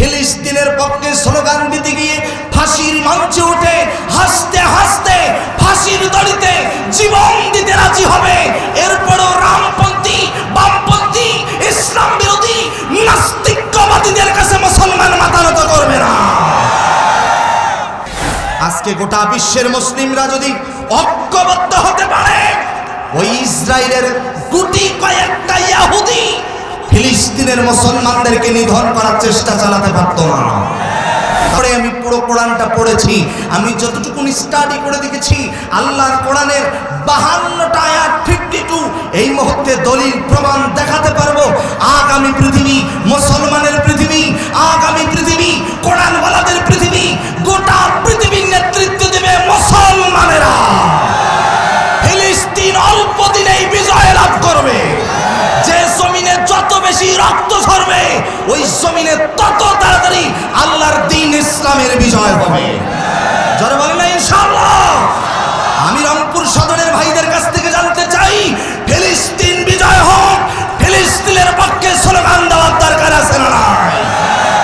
ফিলিস্তিনের পক্ষে স্লোগান দিতে গিয়ে ফাঁসির মঞ্চে উঠে হাসতে হাসতে ফাঁসির দড়িতে জীবন দিতে রাজি হবে। এরপরও রামপন্থী, বামপন্থী, ইসলাম বিরোধী, নাস্তিকবাদীদের কাছে মুসলমান মাথা নত করবে না। আজকে গোটা বিশ্বের মুসলিমরা যদি ঐক্যবদ্ধ হতে পারে, ওই ইসরায়েলের গুটি কয়েকটা ইয়াহুদি ফিলিস্তিনের মুসলমানদেরকে নিধন করার চেষ্টা চালাতে পারত না। তারপরে আমি পুরো কোরআনটা পড়েছি, আমি যতটুকু স্টাডি করে দেখেছি, আল্লাহর কোরআনের বাহান্নটা আয়াত ফিফটি টু এই মুহূর্তে দলিল প্রমাণ দেখাতে পারব। আগামী পৃথিবী, মুসলমানের পৃথিবী ওই জমিনে তত তাড়াতাড়ি আল্লাহর দিন ইসলামের বিজয় হবে। জোরে বলেন না, ইনশাআল্লাহ। আমি রংপুর সদরের ভাইদের কাছ থেকে জানতে চাই, ফিলিস্তিন বিজয় হোক, ফিলিস্তিনের পক্ষে স্লোগান দেওয়ার দরকার আছে না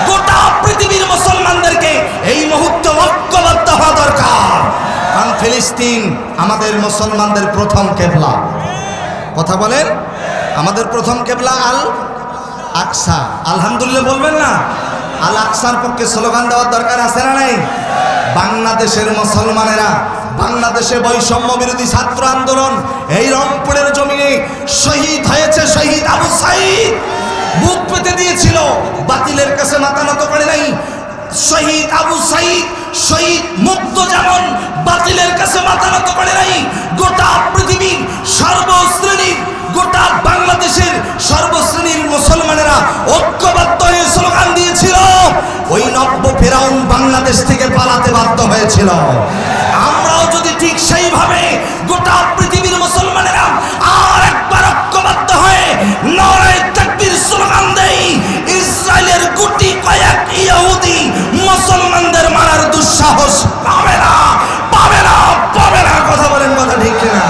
গোটা পৃথিবীর মুসলমানদেরকে এই মুহূর্তে ঐক্যবদ্ধ হওয়া দরকার। কারণ ফিলিস্তিন আমাদের মুসলমানদের প্রথম কেবলা। কথা বলেন? আমাদের প্রথম কেবলা আল আকসা। আলহামদুলিল্লাহ বলবেন না? আল আকসার পক্ষে স্লোগান দেওয়ার দরকার আছে না নাই? বাংলাদেশের মুসলমানেরা, বাংলাদেশে বৈষম্য বিরোধী ছাত্র আন্দোলন, এই রংপুরের জমিনে শহীদ হয়েছে শহীদ আবু সাইদ। বুক পেতে দিয়েছিল, বাতিলের কাছে মাথা নত করে নাই। শহীদ আবু সাইদ, শহীদ মুক্ত যেমন, বাতিলের কাছে মাথা নত করে নাই। হয়েছিল আমরাও যদি ঠিক সেইভাবে গোটা পৃথিবীর মুসলমানেরা আর একবার ঐক্যবদ্ধ হয়ে নরায় তাকবীর, স্লোগান দেই, ইসরায়েলের গুটি কয়েক ইহুদি মুসলমানদের মারার দুঃসাহস পাবে না পাবে না পাবে না। কথা বলেন কথা ঠিক কিনা?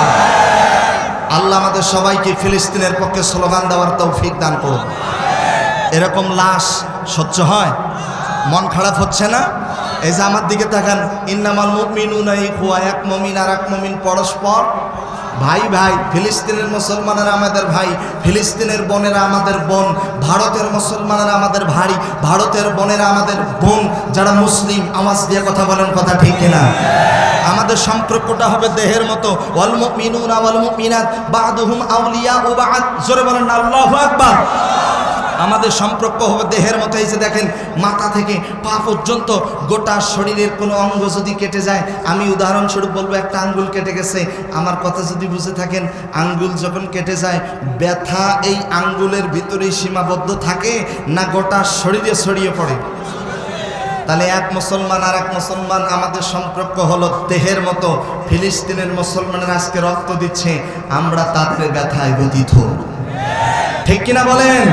আল্লাহ আমাদের সবাইকে ফিলিস্তিনের পক্ষে স্লোগান দেওয়ার তৌফিক দান করুন। এরকম লাশ সহ্য হয়? মন খারাপ হচ্ছে না? এই যে আমার দিকে তাকান, ইন্নামাল মুমিনুনা ইখওয়া, এক মুমিন আর এক মুমিন পরস্পর। ভাই ভাই, ফিলিস্তিনের মুসলমানেরা আমাদের ভাই, ফিলিস্তিনের বোনেরা আমাদের বোন, ভারতের মুসলমানেরা আমাদের ভাই, ভারতের বোনেরা আমাদের বোন, যারা মুসলিম, আওয়াজ দিয়ে কথা বলেন কথা ঠিক কিনা? আমাদের সম্পর্কটা হবে দেহের মতো। ওয়াল মুমিনুনা ওয়াল মুমিনাত, বাদুহুম আউলিয়া ও বাদ। জোরে বলেন আল্লাহু আকবার। আমাদের সম্পর্ক হবে দেহের মতো। এই যে দেখেন, মাথা থেকে পা পর্যন্ত গোটা শরীরের কোনো অঙ্গ যদি কেটে যায়, আমি উদাহরণস্বরূপ বলব, একটা আঙ্গুল কেটে গেছে। আমার কথা যদি বুঝে থাকেন, আঙ্গুল যখন কেটে যায়, ব্যথা এই আঙ্গুলের ভিতরেই সীমাবদ্ধ থাকে না গোটা শরীরে ছড়িয়ে পড়ে? তাহলে এক মুসলমান আর এক মুসলমান আমাদের সম্পর্ক হলো দেহের মতো। ফিলিস্তিনের মুসলমানের আজকে রক্ত দিচ্ছে, আমরা তাদের ব্যথায় ব্যতীত ঠিক কিনা বলেন?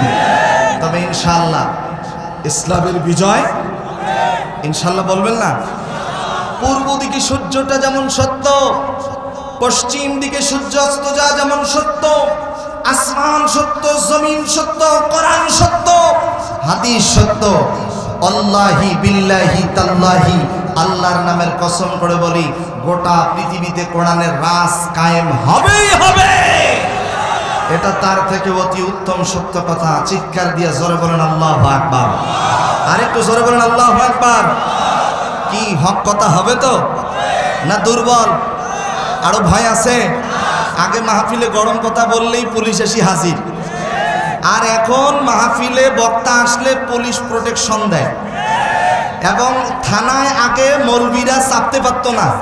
তবে ইনশাল্লাহ ইসলামের বিজয় ইনশাল্লাহ বলবেন না? পূর্ব দিকে সূর্যটা যেমন সত্য, পশ্চিম দিকে সূর্য অস্ত যা যেমন সত্য, আসমান সত্য, জমিন সত্য, কোরআন সত্য, হাদিস সত্য। আল্লাহি বিল্লাহি তাল্লাহি, আল্লাহর নামের কসম করে বলি, গোটা পৃথিবীতে কোরআনের রাস কায়েম হবেই হবে এটা তার থেকে অতি উত্তম সত্য কথা। চিৎকার দিয়ে জোরে বলেন, আল্লাহ আকবার। আরেকটু জোরে বলেন, আল্লাহ আকবার। কি হক কথা হবে তো? না দুর্বল? আরও ভয় আছে? আগে মাহফিলে গরম কথা বললেই পুলিশ এসে হাজির। আর এখন মাহফিলে বক্তা আসলে পুলিশ প্রোটেকশন দেয়। এবং থানায় আগে মৌলবীরা চাপতে পারতো না।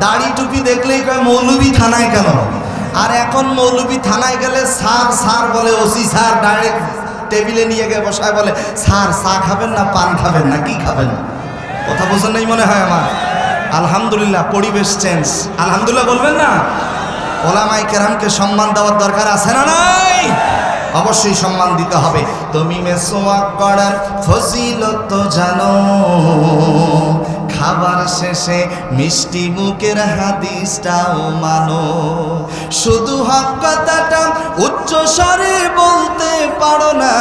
দাড়ি টুপি দেখলেই কয়, মৌলবী থানায় কেন? আর এখন মৌলবী থানায় গেলে স্যার স্যার বলে, ওসি স্যার ডাইরেক্ট টেবিলে নিয়ে গিয়ে বসায় বলে, স্যার, চা খাবেন না, পান খাবেন না, কি খাবেন? কথা বোঝেন নাই মনে হয় আমার? আলহামদুলিল্লাহ, পরিবেশ চেঞ্জ আলহামদুলিল্লাহ বলবেন না? ওলামাই কেরামকে সম্মান দেওয়ার দরকার আছে না নাই? অবশ্যই সম্মান দিতে হবে। তুমি মেসোয়াক করার ফজিলত জানো খাবার শেষে মিষ্টি মুখের হাদিসটাও মানো। শুধু হক কথাটা উচ্চ স্বরে বলতে পারো না,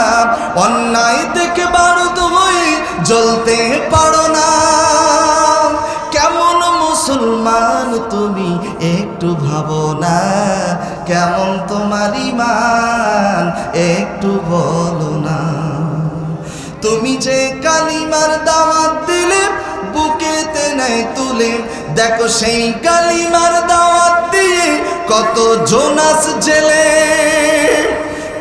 অন্যায় থেকে বারুদ হয়ে জ্বলতে পারো না। কেমন মুসলমান তুমি একটু ভাবো না, কেমন তোমার ইমান একটু বলো না। তুমি যে কালিমার নেয় তুলে দেখো সেই কালিমার দাওয়াত দিয়ে কত জোনাস জেলে।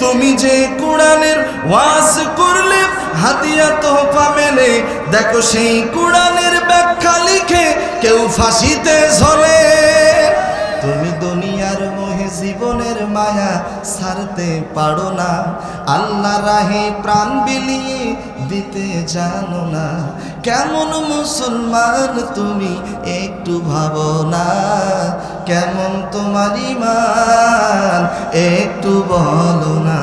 তুমি যে কোরআনের ওয়াজ করলে, হাতিয়া, তোহফা মেলে, দেখো সেই কোরআনের ব্যাখ্যা লিখে কেউ ফাঁসিতে ঝলে। ছাড়তে পারো না। আল্লাহ রাহে প্রাণ বিলিয়ে দিতে জানো না। কেমন মুসলমান তুমি একটু ভাবো না। কেমন তোমার ইমান একটু বলো না।